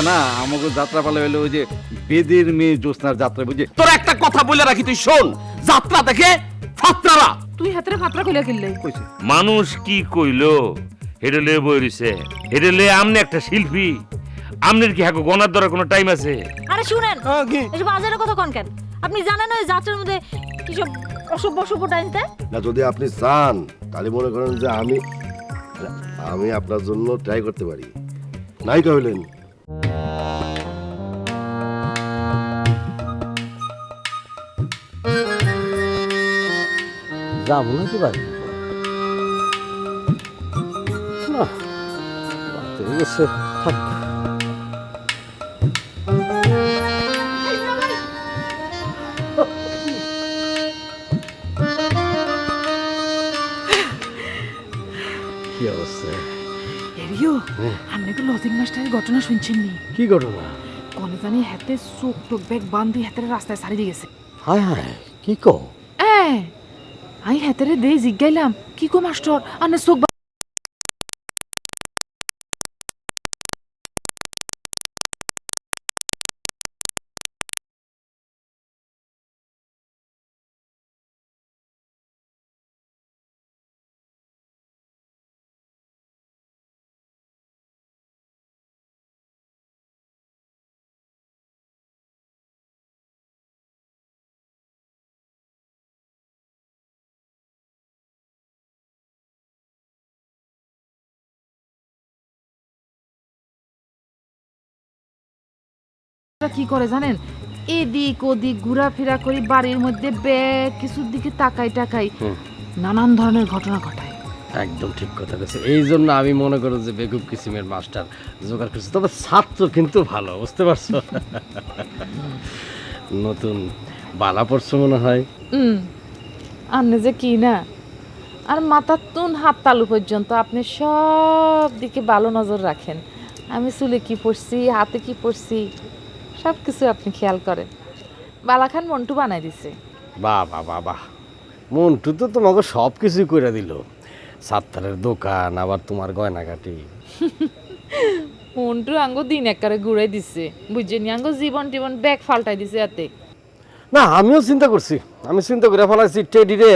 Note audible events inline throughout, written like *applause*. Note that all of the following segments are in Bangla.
না আমাকে যাত্রা পালে হইল ওই যে বেদের মেয়ে জ্যোৎস্নার যাত্রা বুঝে তোর একটা কথা বলে রাখি তুই শোন যাত্রা দেখে ফাত্রারা। তুই হাতের ফাতরা কইলা কিনলে? কইছে। মানুষ কি কইলো? হেডে লয়ে বই রইছে। আমনে একটা শিল্পী। আমনের কি হাকো গনার ধরার কোনো টাইম আছে? আরে শুনেন হ্যাঁ, কি? এসব বাজারের কথা কোন কেন? আপনি জানেন ওই যাত্রার মধ্যে কিসব অসভ্য অসভ্য টাইম দেয় না যদি আপনি চান তাহলে মনে করেন যে আমি আমি আপনার জন্য ট্রাই করতে পারি। নাই কহিলেন যাব নাকি বাড়ি? না হয়ে গেছে থাক। কি অবস্থা? এরিও আপনি কি লজিং মাস্টারের ঘটনা শুনছেন নি। কি ঘটনা? কনে জানি হাতে চোখ টোক ব্যাগ বান্ধি হাতের রাস্তায় সারি দিয়ে গেছে। হায় হায় কি কো এ আমি হেতারে দে জিজ্ঞাইলাম কি কো মাস্টার আনে চোখ কি করে জানেন? এদিক ওদিক ঘোরাফেরা করি বাড়ির মধ্যে ব্যাগ কিছুর দিকে তাকাই টাকাই নানান ধরনের ঘটনা ঘটায়। একদম ঠিক কথা বলেছে এই জন্য আমি মনে করি যে বেকুব কিসিমের মাস্টার জোগাড় করছে। তবে ছাত্র কিন্তু ভালো বুঝতে পারছ? নতুন বালা পড়ছো মনে হয়। আপনি যে কি না? আর মাথার তুন হাত তালু পর্যন্ত আপনি সব দিকে ভালো নজর রাখেন। আমি চুলে কি পড়ছি হাতে কি পড়ছি সব কিছু আপনি খেয়াল করেন। বালাখান মন্টু বানাই দিছে। বাহ বাহ বাহ বাহ। মন্টু তো তোমাকে সব কিছুই করে দিল। সাত্তারের দোকান আবার তোমার গয়নাঘাটি *laughs* মন্টু আঙ্গ দিন একারে ঘুরাই দিছে। বুঝছেন আঙ্গ জীবন টিবন ব্যাগ ফাল্টাই দিছে এতে না আমিও চিন্তা করছি। আমি চিন্তা করে ফেলাইছি টেডিরে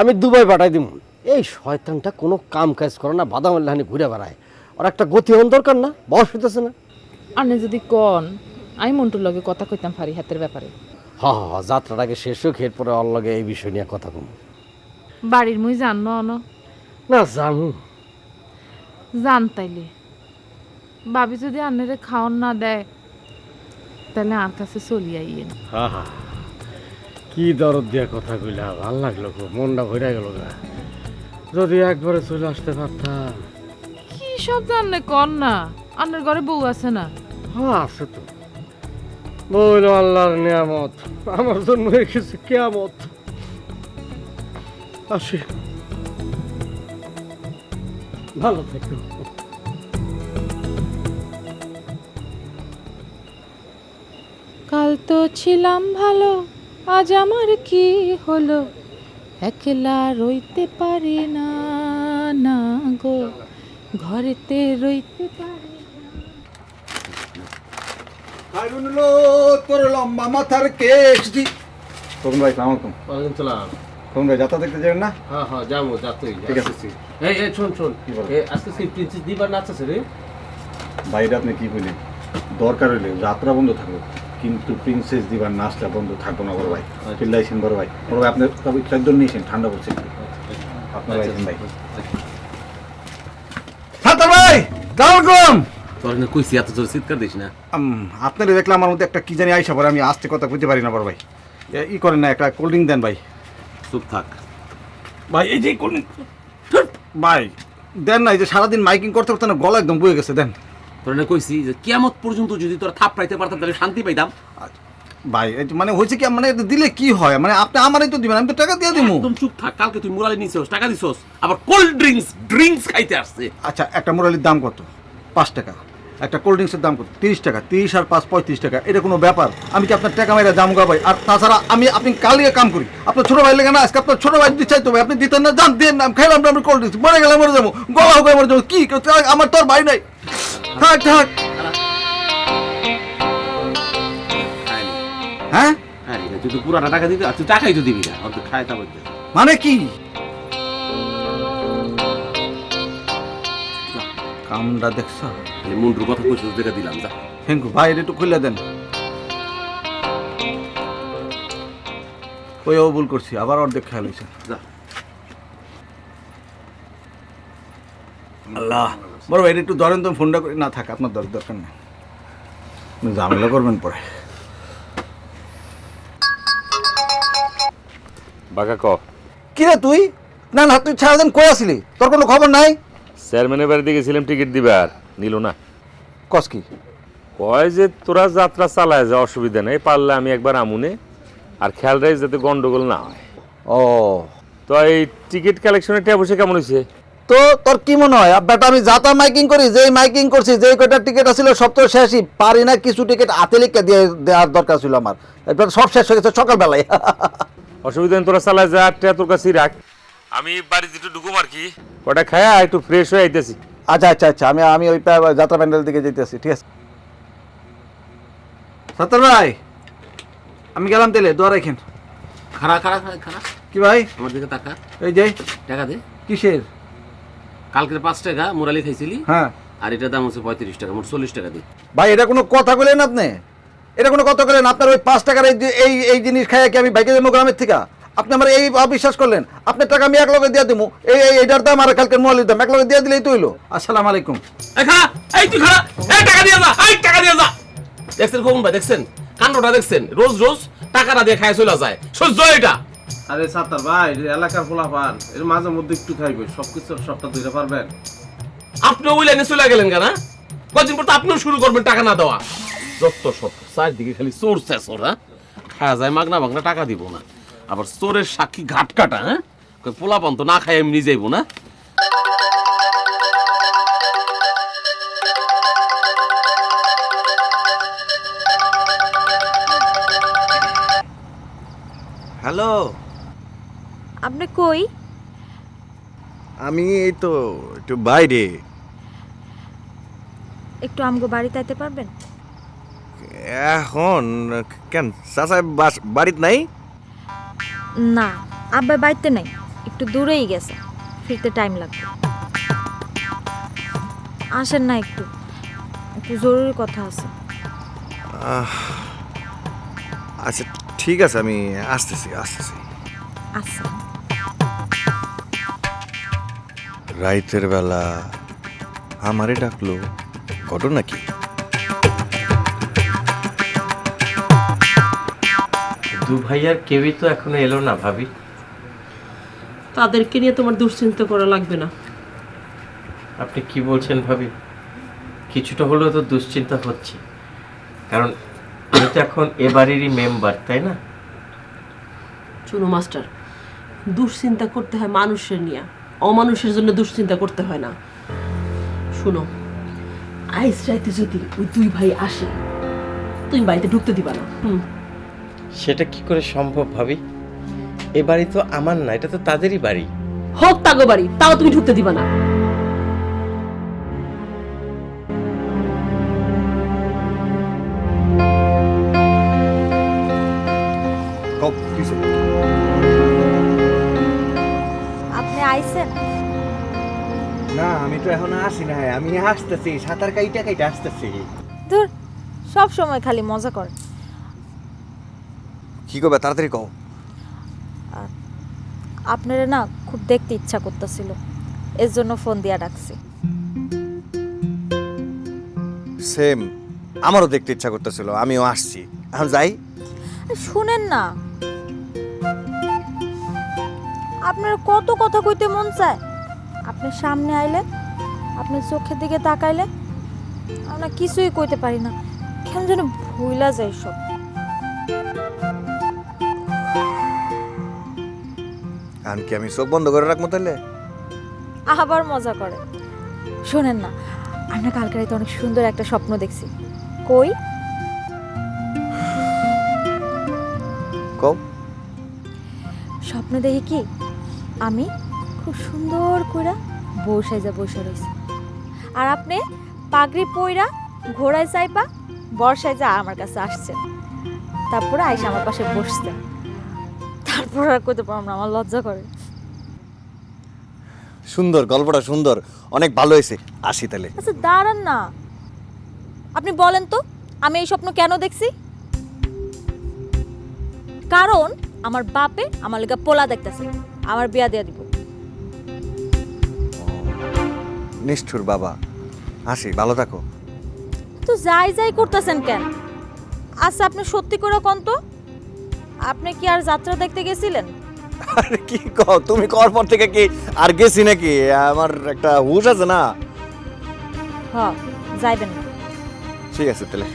আমি দুবাই পাঠাই দিব এই শয়তানটা কোনো কাম কাজ করে না বাদাম লাহানি ঘুরে বেড়ায়। ওর একটা গতি হন দরকার না বয়স হইতেছে না। আপনি যদি কন আমি মন্টুর লগে কথা কইতাম পারি হাতের ব্যাপারে। হ হ হ, যাত্রাটাকে শেষ হোক এরপরে ওর লগে এই বিষয় নিয়ে কথা কম। বাড়ির মুই জানো অন? না জানু। জান তাইলে। ভাবি যদি আন্নারে খাওয়ান না দেয় তাহলে আর কাছে চলি আইয়েন। হা হা কি দরদ দিয়া কথা কইলা ভালো লাগল খুব মনটা ভরে গেল গা। যদি একবারে চলে আসতে পারতাম। কি সব জানলে কন না? আন্নার ঘরে বউ আছে না? হ্যাঁ আছে তো। বইল আল্লাহর নিয়ামত। আমার জন্য হয়ে কেয়ামত। আসি। ভালো থেকো। কাল তো ছিলাম ভালো, আজ আমার কি হলো? একলা রইতে পারি না না গো। ঘরেতে রইতে পারি হারুনলো তোর লম্বা মাথার কেশ দি। ভাই সালাম আলাইকুম। ওয়ালাইকুম সালাম। তখন ভাই যাত্রা দেখতে যাবেন না? হ্যাঁ হ্যাঁ যাব ঠিক আছে। এই এই শোন শোন। আজকে প্রিন্সেস দিবার নাচ আছে রে আপনি কি বলেন দরকার হইলে যাত্রা বন্ধ থাকবে কিন্তু প্রিন্সেস দিবার নাচটা বন্ধ থাকব না বড় ভাই। চিল্লাইছেন বড় ভাই। বড় ভাই আপনি তবে চারজন নিয়েছেন ঠান্ডা পড়ছে আপনার আইছেন ভাই। সাতার ভাই সালামালাইকুম তোর না কইছি এত জোর চিৎকার দিস না? আপনারা দেখলে আমার মধ্যে একটা কি জানি আইসা পরে আমি আসতে কথা বুঝতে পারি না বড় ভাই। ই করেন না একটা কোল্ড ড্রিঙ্ক দেন ভাই। চুপ থাক। ভাই এই যে কোল্ড ভাই দেন না এই যে সারাদিন মাইকিং করতে করতে না গলা একদম বয়ে গেছে দেন। তোর না কইছি যে কিয়ামত পর্যন্ত যদি তোরা থাপ পাইতে পারতাম তাহলে শান্তি পাইতাম। ভাই মানে হয়েছে কি মানে দিলে কি হয়? মানে আপনি আমারই তো দিবেন আমি তো টাকা দিয়ে দিব একদম চুপ থাক কালকে তুই মুরালি নিছিস টাকা দিছস আবার কোল্ড ড্রিঙ্কস ড্রিঙ্কস খাইতে আসছে। আচ্ছা একটা মুরালির দাম কত? পাঁচ টাকা। একটা কোল্ড ড্রিঙ্কসের দাম কত? তিরিশ টাকা তিরিশ আর পাঁচ পঁয়ত্রিশ টাকা এটা কোনো ব্যাপার। আমি কি আপনার টাকা মাইরা দাম গাবাই আর তাছাড়া আমি আপনি কালকে কাম করি। আপনার ছোটো ভাই লেগে না আজকে আপনার ছোটো ভাই দিতে তো ভাই আপনি দিতেন না যান দিয়ে নাম খেলাম না আমি কোল্ড ড্রিঙ্কস মরে গেলাম মরে যাব গলা হোক মরে যাব। কি? আমার তো আর ভাই নাই। থাক থাক। হ্যাঁ? তুই তো পুরাটা টাকা দিতে তুই টাকাই তো দিবি না খায় মানে কি? কামটা দেখছ? মুন্ডুর কথা কইছিস দেখে দিলাম যা। হেঙ্কু ভাই এটা একটু খুলে দেন। ওই ও ভুল করছি আবার অর্ধেক খেয়াল হয়েছে যা। আল্লাহ বড় ভাই একটু ধরেন তো ফোনটা করে না থাক আপনার দর দরকার নেই। ঝামেলা করবেন পরে। বাঁকা ক? কি রে তুই? না না তুই ছাড়া সারাদিন কই আসিলি? তোর কোনো খবর নাই? চেয়ারম্যানের বাড়িতে গেছিলাম টিকিট দিবার। নিল না। কস কি? কয় যে তোরা যাত্রা চালায় যা অসুবিধা নেই পারলে আমি একবার আমুনে। আর খেয়াল রাখ যাতে গন্ডগোল না হয়। ও। তো এই টিকিট কালেকশনের ট্যাব বসে কেমন হয়েছে তো তোর কি মনে হয়? বেটা আমি যাতা মাইকিং করি যেই মাইকিং করছি যেই কয়টা টিকিট আছিল সব তো শেষই। পারি না কিছু টিকিট হাতে লিখে দিয়ে দেওয়ার দরকার ছিল আমার। সব শেষ হয়ে গেছে সকালবেলায়। অসুবিধা নেই তোরা চালায় যা তোর কাছেই রাখ। আমি বাড়িতে একটু ঢুকুম আর কি। ওটা খায়া একটু ফ্রেশ হয়ে আইতেছি। আচ্ছা আচ্ছা আচ্ছা আমি আমি ওই পা- যাত্রা প্যান্ডেল দিকে যেতেছি ঠিক আছে। সত্তর ভাই আমি গেলাম তেলে দোয়া রাখেন। খারা খারা খারা খারা কি ভাই? আমার দিকে টাকা এই যে। টাকা দে। কিসের? কালকের পাঁচ টাকা মুরালি খাইছিলি। হ্যাঁ। আর এটার দাম হচ্ছে পঁয়ত্রিশ টাকা মোট চল্লিশ টাকা দি ভাই এটা কোনো কথা বলেন আপনি? এটা কোনো কথা বলেন আপনার ওই পাঁচ টাকার এই যে- এই এই জিনিস খাইয়া কি আমি বাইকে যাব গ্রামের থেকে? আপনি আমার এই অবিশ্বাস করলেন। আপনার টাকা আমি এক লগে দিয়ে দেবো এই এই এইটার দাম আর কালকের মোয়ালির দাম। এক লগে দিয়ে দিলেই তো হইল। আসসালামু আলাইকুম। এই তুই এই টাকা দিয়ে যা এই টাকা দিয়ে যা। দেখছেন কখন ভাই দেখছেন? কাণ্ডটা দেখছেন? রোজ রোজ টাকাটা দিয়ে খায় চলে যায়। সহ্য এটা। আরে সাতার ভাই এলাকার পোলা পান এর মাঝে মধ্যে একটু খাইবে। সবকিছু সবটা ধরে পারবেন। আপনি ওই লাইনে চলে গেলেন কেন হ্যাঁ? কদিন পর তো আপনিও শুরু করবেন টাকা না দেওয়া। যত সব চারদিকে খালি চোর চেঁচোর হ্যাঁ? খাওয়া যায় মাগনা মাগনা টাকা দিব না। আবার চোরের সাক্ষী ঘাট কাটা হ্যাঁ? কই পোলাপান তো না খাই এমনি যাইব না। হ্যালো। আপনি কই? আমি এই তো একটু বাইরে। একটু আমগো বাড়িতে আইতে পারবেন? এখন কেন? চাচা বাস- বাড়িতে নাই? না আব্বা বাড়িতে নাই একটু দূরেই গেছে ফিরতে টাইম লাগবে। আসেন না একটু একটু জরুরি কথা আছে। আচ্ছা ঠিক আছে আমি আসতেছি আসতেছি। আচ্ছা। রাইতের বেলা আমারে ডাকলো ঘটনা কি? দু ভাইয়ার কেউই তো এখনও এলো না ভাবি। তাদেরকে নিয়ে তোমার দুশ্চিন্তা করা লাগবে না। আপনি কি বলছেন ভাবি? কিছুটা হলেও তো দুশ্চিন্তা হচ্ছে। কারণ আমি তো এখন এ বাড়িরই মেম্বার তাই না? শুনো মাস্টার দুশ্চিন্তা করতে হয় মানুষের নিয়ে। অমানুষের জন্য দুশ্চিন্তা করতে হয় না। শুনো আইস রাইতে যদি ওই দুই ভাই আসে তুমি বাড়িতে ঢুকতে দিবা না। হুম। সেটা কি করে সম্ভব ভাবি? এ বাড়ি তো আমার না এটা তো তাদেরই বাড়ি। হোক তাগো বাড়ি তাও তুমি ঢুকতে দিবা না। আপনি আইছেন? না আমি তো এখন আসি না আমি আসতেছি সাঁতার কাইটা কাইটা আসতেছি। ধুর সব সময় খালি মজা করে। কি করবে? তাড়াতাড়ি কও। আপনারা না খুব দেখতে ইচ্ছা করতেছিল। এর জন্য ফোন দিয়া ডাকছি। সেম আমারও দেখতে ইচ্ছা করতেছিল আমিও আসছি। এখন যাই। শুনেন না। আপনার কত কথা কইতে মন চায়? আপনি সামনে আইলে আপনি চোখের দিকে তাকাইলে আমরা কিছুই কইতে পারি না। কেন যেন ভুইলা যায় সব। এখন কি আমি চোখ বন্ধ করে রাখব তাহলে আবার মজা করে। শোনেন না আমরা কালকে রাতে অনেক সুন্দর একটা স্বপ্ন দেখছি। কই? কও। স্বপ্ন দেখি কি? আমি খুব সুন্দর কইরা বউ যা বসে রয়েছি আর আপনি পাগড়ি পইরা ঘোড়ায় চাইপা বর্ষায় যা আমার কাছে আসছেন। তারপরে আইসা আমার পাশে বসছে তারপর কইতে পারলাম না আমার লজ্জা করে। সুন্দর গল্পটা সুন্দর। অনেক ভালো হয়েছে। আসি তাহলে। আচ্ছা দাঁড়ান না। আপনি বলেন তো আমি এই স্বপ্ন কেন দেখছি? কারণ আমার বাপে আমার লেগা পোলা দেখতেছে আমার বিয়া দিয়া দিব। নিষ্ঠুর বাবা। আসি ভালো থাকো। তো যাই যাই করতেছেন কেন? আচ্ছা আপনি সত্যি করে কোন তো? আপনি কি আর যাত্রা দেখতে গেছিলেন? আরে কি কও তুমি কর পর থেকে কি আর গেছি নাকি? আমার একটা হুশ আছে না। হ যাইবেন। না ঠিক আছে তাহলে।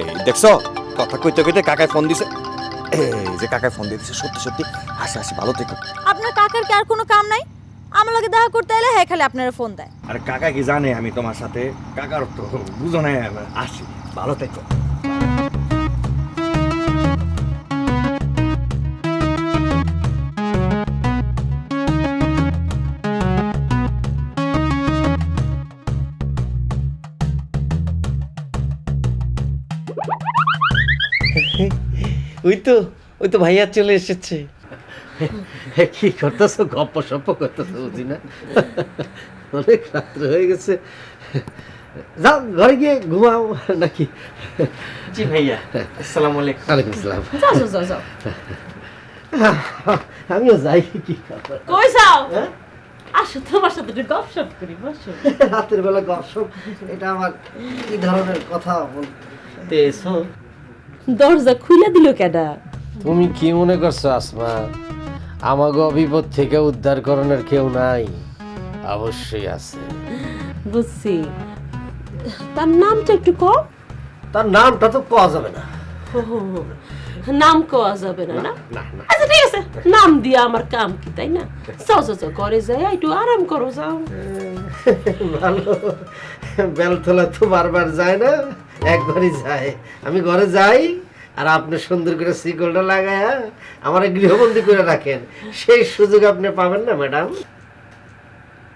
এই দেখছ কথা কইতে কইতে কাকায় ফোন দিছে। এই যে কাকায় ফোন দিয়ে দিছে সত্যি সত্যি হাসি হাসি ভালো থেকো। আপনার কাকার কি আর কোনো কাম নাই? আমার লগে দেখা করতে এলে হ্যাঁ খালি আপনারা ফোন দেয়। আর কাকা কি জানে আমি তোমার সাথে কাকার তো বুঝো না আসি। ভালো থেকো। ওই তো ওই তো ভাইয়া চলে এসেছে। কি করতেছো? গপ্প সপ্প করতেছো বুঝি না? অনেক রাত্র হয়ে গেছে। যাও ঘরে গিয়ে ঘুমাও নাকি? জি ভাইয়া আসসালামু আলাইকুম। ওয়ালাইকুম আসসালাম যাও যাও, যাও আমিও যাই কি করব কই যাও? আসো তোমার সাথে একটু গপসপ করি বসো। রাতের বেলা গসব এটা আমার কি ধরনের কথা বলতে এসো দরজা খুলে দিল কেডা? তুমি কি মনে করছ আসমা? আমাগো বিপদ থেকে উদ্ধার করণের কেউ নাই। অবশ্যই আছে। বুঝছি। তার নামটা একটু কম তার নামটা তো পাওয়া যাবে না। নাম কোয়া যাবে না না আচ্ছা ঠিক আছে। নাম দিয়া আমার কাম কি তাই না? যাও যাও যাও ঘরে যাই একটু আরাম করো যাও। ভালো। বেলতলা তো বারবার যায় না। একবারই যায়। আমি ঘরে যাই আর আপনি সুন্দর করে শিকলটা লাগায় আমার গৃহবন্দী করে রাখেন। সেই সুযোগ আপনি পাবেন না ম্যাডাম।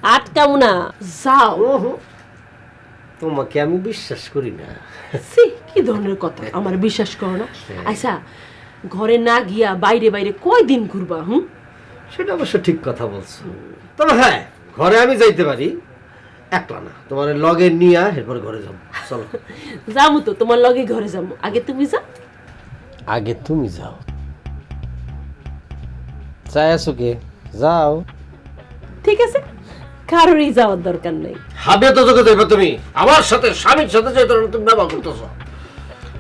আটকাও না। যাও। তোমাকে আমি বিশ্বাস করি না। সি কি ধরনের কথা? আমার বিশ্বাস করো না। আচ্ছা ঘরে না গিয়া বাইরে বাইরে কয়দিন ঘুরবা হুম? সেটা অবশ্য ঠিক কথা বলছো। তবে হ্যাঁ ঘরে আমি যাইতে পারি। একলা না। তোমার লগে নিয়ে এরপর ঘরে যাব। চলো। *laughs* যাব তো তোমার লগে ঘরে যাব। আগে তুমি যাও। আগে তুমি যাও। চাই আছো কে? যাও। ঠিক আছে। কারোরই যাওয়ার দরকার নেই। হাবিয়া তোকে দেবে তুমি? আমার সাথে স্বামীর সাথে যে তুমি ব্যবহার করতেছো।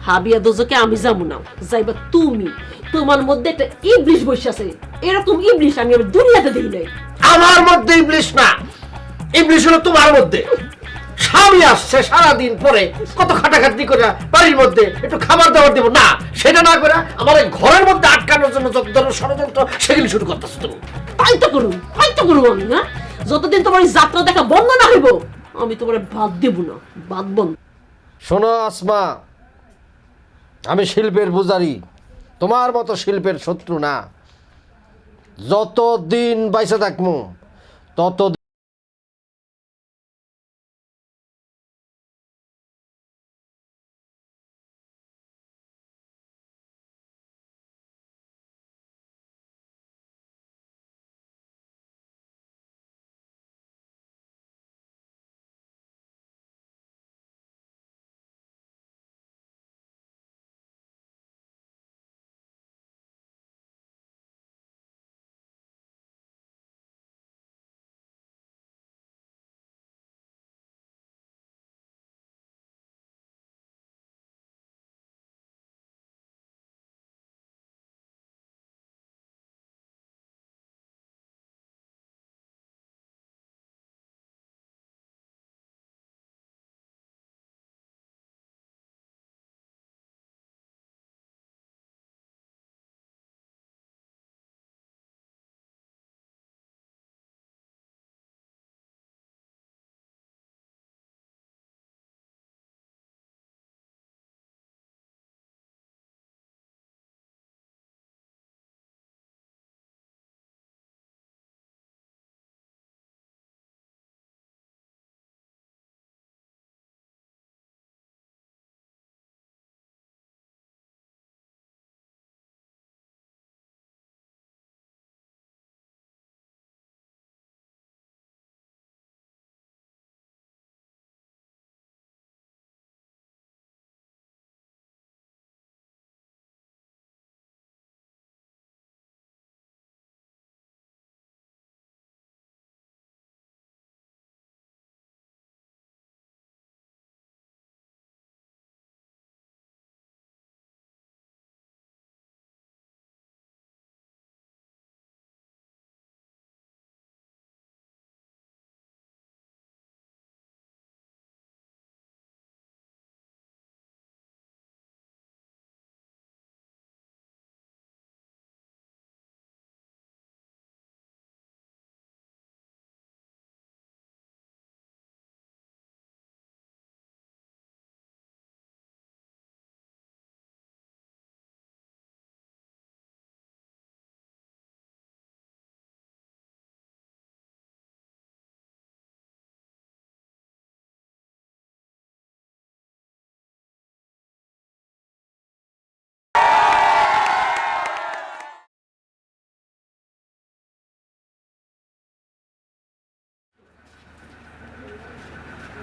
হাবিয়া দোজকে আমি যাব না। যাইবা তুমি। তোমার মধ্যে একটা ইবলিশ বসে আছে। এরকম ইবলিশ আমি দুনিয়াতে দেখি নাই। আমার মধ্যে ইবলিশ না। ইবলিশ হলো তোমার মধ্যে। স্বামী আসছে সারাদিন পরে কত খাটাখাটনি করে বাড়ির মধ্যে একটু খাবার দাবার দেবো। না সেটা না করে আমার ঘরের মধ্যে আটকানোর জন্য যত ধরনের ষড়যন্ত্র সেগুলি শুরু করতেছো তুমি। তাই তো করুন তাই তো করুন আমি না? যতদিন তোমার এই যাত্রা দেখা বন্ধ না হইব আমি তোমার বাদ দেব না বাদ বন্ধ। শোনো আসমা আমি শিল্পের পূজারি তোমার মতো শিল্পের শত্রু না। যতদিন বাইসে থাকব তত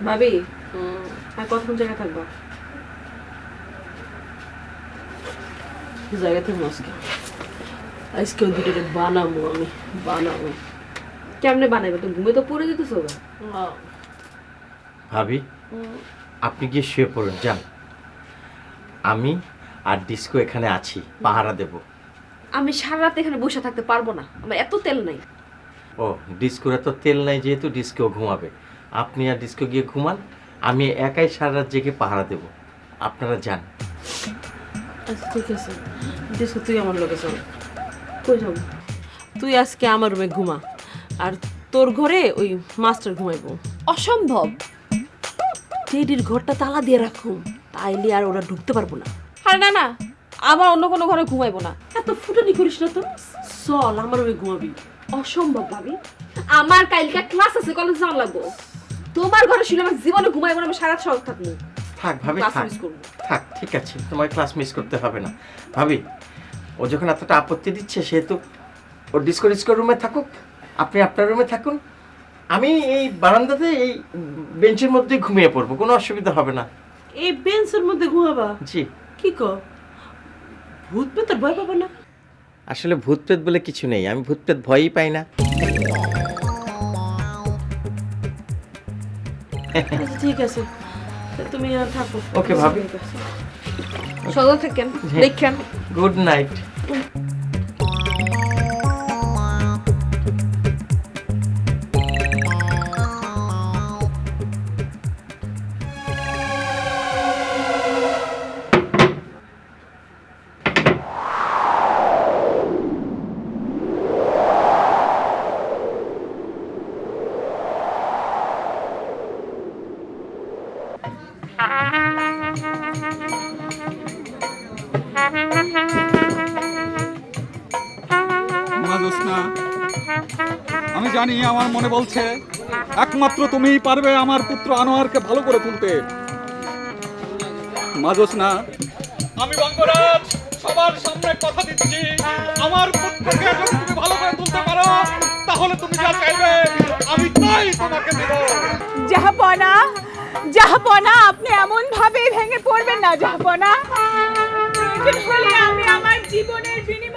ভাবি? আর কতক্ষণ জায়গা থাকবা? জায়গা থাকব আজকে। আজকে ওই দুটো বানাবো আমি বানাবো। কেমনে বানাইবে? তুমি ঘুমে তো পড়ে যেতেছো ভাবি আপনি গিয়ে শুয়ে পড়ুন যান। আমি আর ডিস্কো এখানে আছি পাহারা দেব। আমি সারা রাত এখানে বসে থাকতে পারব না আমার এত তেল নাই। ও ডিস্কোরা তো তেল নাই যেহেতু ডিস্কো ঘুমাবে। আপনি আর ডিস্কো গিয়ে ঘুমান আমি একাই সারা রাত জেগে পাহারা দেব। আপনারা যান। আচ্ছা ঠিক আছে। ডিস্কো তুই আমার লোকে চল। কই যাব? তুই আজকে আমার রুমে ঘুমা আর তোর ঘরে ওই মাস্টার ঘুমাইবো। অসম্ভব। টেডির ঘরটা তালা দিয়ে রাখুন তাইলে আর ওরা ঢুকতে পারব না। আরে না না আমার অন্য কোনো ঘরে ঘুমাইবো না। এত ফুটানি করিস না তো। চল আমার রুমে ঘুমাবি। অসম্ভব ভাবি। আমার কালকে ক্লাস আছে কলেজ যাওয়া লাগবো। তোমার ঘরে শুলে আমার জীবনে ঘুমাইবো না আমি সারা সব থাকব থাক ভাবি ক্লাস থাক। মিস করব। থাক ঠিক আছে। তোমার ক্লাস মিস করতে হবে না। ভাবি ও যখন এতটা আপত্তি দিচ্ছে সেহেতু ও ডিস্কো ডিস্কো রুমে থাকুক আপনি আপনার রুমে থাকুন। আমি এই বারান্দাতে এই বেঞ্চের মধ্যেই ঘুমিয়ে পড়ব কোনো অসুবিধা হবে না। এই বেঞ্চের মধ্যে ঘুমাবা? জি। কি ক? ভূত পেতার ভয় পাবা না? আসলে ভূত প্রেত বলে কিছু নেই আমি ভূত প্রেত ভয়ই পাই না। ঠিক আছে। তুমি আর থাকো। ওকে ভাবি। সদা থাকেন দেখেন। গুড নাইট বলছে একমাত্র তুমিই পারবে আমার পুত্র আনোয়ারকে ভালো করে তুলতে। মা না আমি বঙ্গরাজ সবার সামনে কথা দিচ্ছি। আমার পুত্রকে যদি তুমি ভালো করে তুলতে পারো তাহলে তুমি যা চাইবে আমি তাই তোমাকে দেব। জাহাপনা জাহাপনা আপনি এমন ভাবে ভেঙে পড়বেন না জাহাপনা। প্রয়োজন হলে আমি আমার জীবনের বিনিময়ে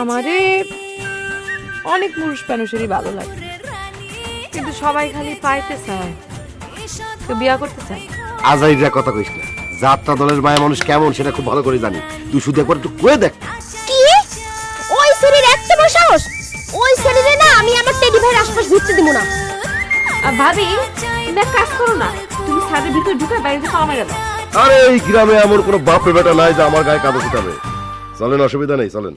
আমারে অনেক পুরুষ মানুষেরই ভালো লাগে। সবাই খালি পাইতে চায় তো বিয়া করতে চায়। আজাইরা কথা কইস না যাত্রা দলের মায়া মানুষ কেমন সেটা খুব ভালো করে জানি। তুই শুধু একবার একটু কয়ে দেখ। কি? ওই শরীর এত বড় সাহস? ওই শরীরে না আমি আমার টেডি ভাইয়ের আশপাশ ঘুরতে দিব না। আর ভাবি এক কাজ করো না। তুমি ছাদের ভিতরে ঢুকে বাইরে পাওয়া মেরে দাও। আরে এই গ্রামে এমন কোনো বাপরে বেটা নাই যে আমার গায়ে কাদা ছুটাবে চলেন অসুবিধা নেই চলেন।